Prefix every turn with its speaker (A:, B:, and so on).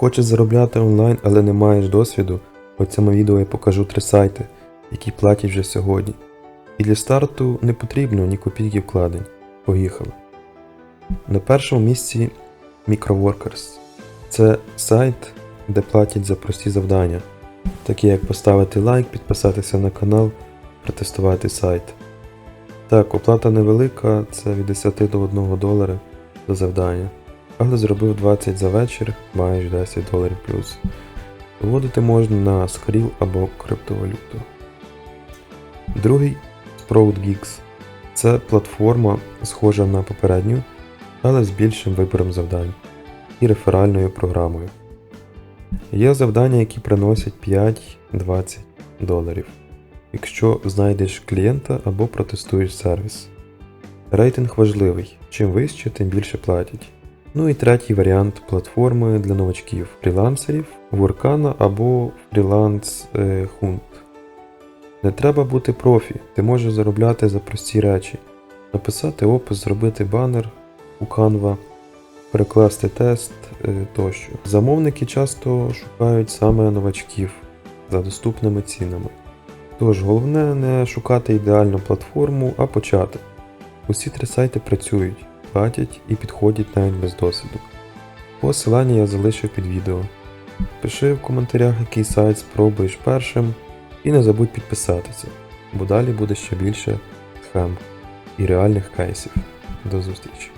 A: Хочеш заробляти онлайн, але не маєш досвіду? У цьому відео я покажу три сайти, які платять вже сьогодні. І для старту не потрібно ні копійки вкладень. Поїхали. На першому місці Microworkers. Це сайт, де платять за прості завдання, такі як поставити лайк, підписатися на канал, протестувати сайт. Так, оплата невелика, це від 10 до 1 долара за завдання. Але зробив 20 за вечір, маєш 10 доларів плюс. Виводити можна на Skrill або криптовалюту. Другий Sprout Geeks. Це платформа, схожа на попередню, але з більшим вибором завдань і реферальною програмою. Є завдання, які приносять 5-20 доларів, якщо знайдеш клієнта або протестуєш сервіс. Рейтинг важливий, чим вище, тим більше платять. Ну і третій варіант платформи для новачків фрілансерів, Workana або Freelance е, Hunt. Не треба бути профі, ти можеш заробляти за прості речі, написати опис, зробити банер у Canva, перекласти тест е, тощо. Замовники часто шукають саме новачків за доступними цінами. Тож головне не шукати ідеальну платформу, а почати. Усі три сайти працюють, платять і підходять навіть без досвіду. Посилання я залишив під відео. Пиши в коментарях, який сайт спробуєш першим, і не забудь підписатися, бо далі буде ще більше схем і реальних кейсів. До зустрічі!